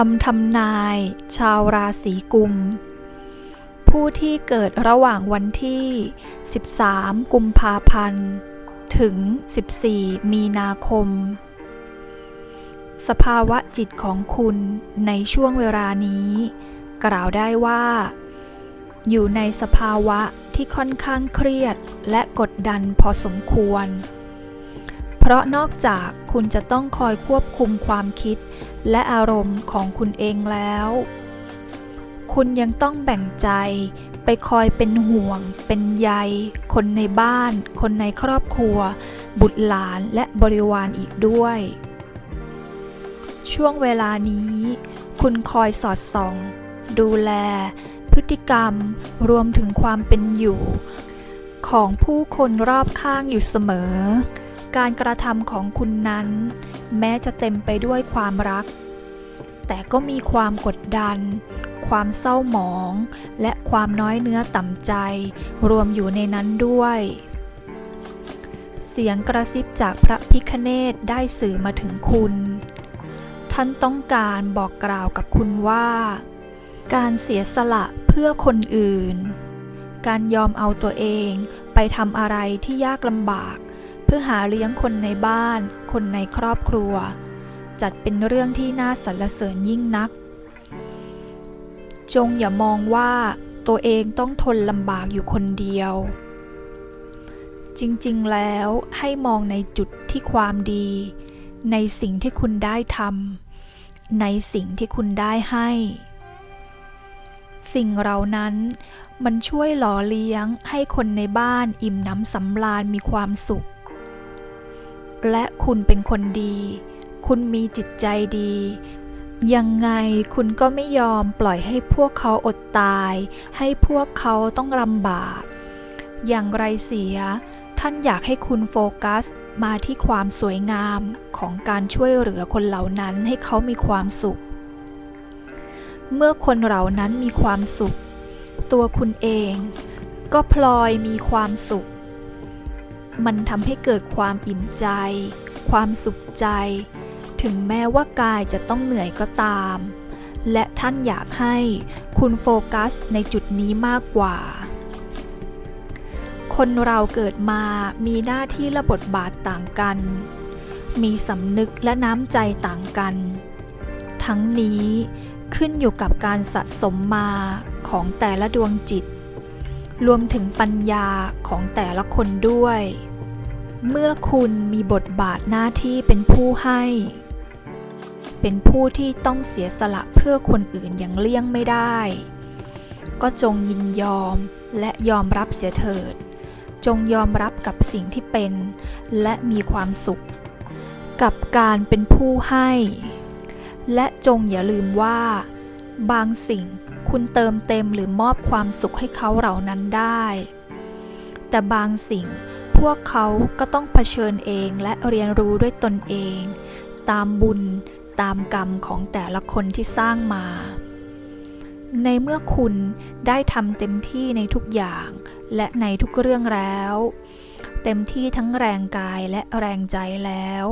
คำทำนาย ชาวราศีกุม ผู้ที่เกิดระหว่างวันที่ 13 กุมภาพันธ์ ถึง 14 มีนาคม สภาวะจิตของคุณในช่วงเวลานี้ กล่าวได้ว่า อยู่ในสภาวะที่ค่อนข้างเครียดและกดดันพอสมควร เพราะนอกจากคุณจะต้องคอยควบคุมความคิด และอารมณ์ของคุณเองแล้ว คุณยังต้องแบ่งใจไปคอยเป็นห่วง เป็นใย คนในบ้าน คนในครอบครัว บุตรหลานและบริวารอีกด้วย ช่วงเวลานี้ คุณคอยสอดส่อง ดูแล พฤติกรรม รวมถึงความเป็นอยู่ ของผู้คนรอบข้างอยู่เสมอ การกระทำของคุณนั้น แม้จะเต็มไปด้วยความรัก แต่ก็มีความกดดัน ความเศร้าหมอง และความน้อยเนื้อต่ำใจ รวมอยู่ในนั้นด้วย เสียงกระซิบจากพระพิคเนตได้สื่อมาถึงคุณ ท่านต้องการบอกกล่าวกับคุณว่า การเสียสละเพื่อคนอื่น การยอมเอาตัวเองไปทำอะไรที่ยากลำบาก เพื่อหาเลี้ยงคนในบ้าน คนในครอบครัว จัดเป็นเรื่องที่น่าสรรเสริญยิ่งนัก จงอย่ามองว่าตัวเองต้องทนลำบากอยู่คนเดียว จริงๆแล้วให้มองในจุดที่ความดี ในสิ่งที่คุณได้ทำในสิ่งที่คุณได้ให้ สิ่งเหล่านั้นมันช่วยหล่อเลี้ยงให้คนในบ้านอิ่มน้ำสำราญมีความสุข และคุณเป็นคนดี คุณมีจิตใจดี ยังไงคุณก็ไม่ยอมปล่อยให้พวกเขาอดตาย ให้พวกเขาต้องลำบาก อย่างไรเสีย ท่านอยากให้คุณโฟกัสมาที่ความสวยงามของการช่วยเหลือคนเหล่านั้นให้เขามีความสุข เมื่อคนเหล่านั้นมีความสุข ตัวคุณเอง ก็พลอยมีความสุข มันทำให้เกิดความอิ่มใจ ความสุขใจ ถึงแม้ว่ากายจะต้องเหนื่อยก็ตาม และท่านอยากให้คุณโฟกัสในจุดนี้มากกว่า คนเราเกิดมามีหน้าที่และบทบาทต่างกัน มีสำนึกและน้ำใจต่างกัน ทั้งนี้ขึ้นอยู่กับการสะสมมาของแต่ละดวงจิตรวมถึงปัญญาของแต่ละคนด้วย เมื่อคุณมีบทบาทหน้าที่เป็นผู้ให้ เป็นผู้ที่ต้องเสียสละเพื่อคนอื่นอย่างเลี่ยงไม่ได้ ก็จงยินยอมและยอมรับเสียเถิด จงยอมรับกับสิ่งที่เป็นและมีความสุข กับการเป็นผู้ให้ และจงอย่าลืมว่า บางสิ่งคุณเติมเต็มหรือมอบความสุขให้เขาเหล่านั้นได้ แต่บางสิ่ง พวกเขาก็ต้องเผชิญเองและเรียนรู้ด้วยตนเอง ตามบุญตามกรรมของแต่ละคนที่สร้างมา ในเมื่อคุณได้ทำเต็มที่ในทุกอย่างและในทุกเรื่องแล้ว เต็มที่ทั้งแรงกายและแรงใจแล้ว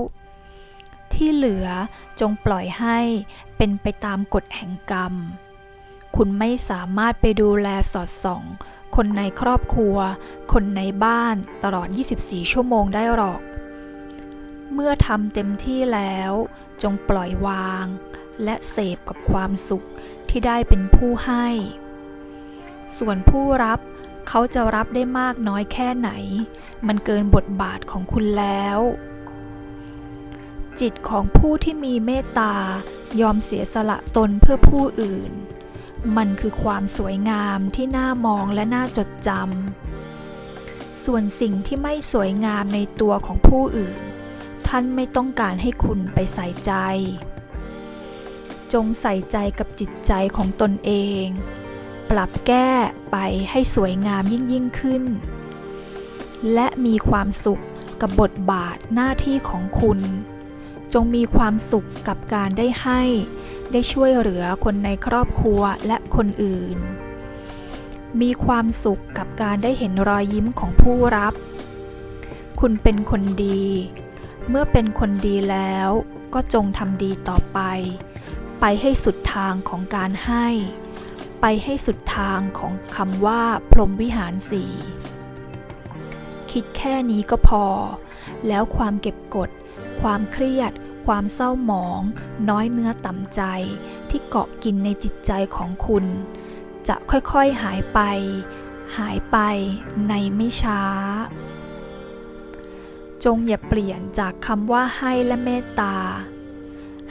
ที่เหลือจงปล่อยให้เป็นไปตามกฎแห่งกรรม คุณไม่สามารถไปดูแลสอดส่อง คนในครอบครัว คนในบ้านตลอด 24 ชั่วโมงได้หรอก เมื่อทำเต็มที่แล้ว จงปล่อยวาง และเสพกับความสุขที่ได้เป็นผู้ให้ ส่วนผู้รับเขาจะรับได้มากน้อยแค่ไหน มันเกินบทบาทของคุณแล้ว จิตของผู้ที่มีเมตตายอมเสียสละตนเพื่อผู้อื่น มันคือความสวยงามที่น่ามองและน่าจดจำ ส่วนสิ่งที่ไม่สวยงามในตัวของผู้อื่น ท่านไม่ต้องการให้คุณไปใส่ใจ จงใส่ใจกับจิตใจของตนเอง ปรับแก้ไปให้สวยงามยิ่งยิ่งขึ้น และมีความสุขกับบทบาทหน้าที่ของคุณ จงมีความสุขกับการได้ให้ ได้ช่วยเหลือคนในครอบครัวและคนอื่น มีความสุขกับการได้เห็นรอยยิ้มของผู้รับ คุณเป็นคนดี เมื่อเป็นคนดีแล้วก็จงทำดีต่อไป ไปให้สุดทางของการให้ ไปให้สุดทางของคำว่าพรหมวิหารสีคิดแค่นี้ก็พอ แล้วความเก็บกด ความเครียด ความเศร้าหมอง น้อยเนื้อต่ำใจ ที่เกาะกินในจิตใจของคุณ จะค่อยๆหายไป หายไปในไม่ช้า จงอย่าเปลี่ยนจากคำว่าให้และเมตตา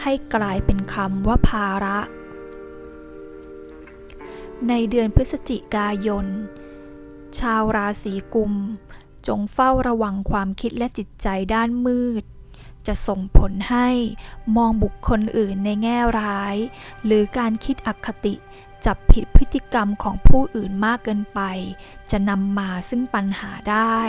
ให้กลายเป็นคำว่าภาระ ในเดือนพฤศจิกายน ชาวราศีกุม จงเฝ้าระวังความคิดและจิตใจด้านมืด จะส่งผลให้มองบุคคลอื่นในแง่ร้าย หรือการคิดอคติจับผิดพฤติกรรมของผู้อื่นมากเกินไป จะนำมาซึ่งปัญหาได้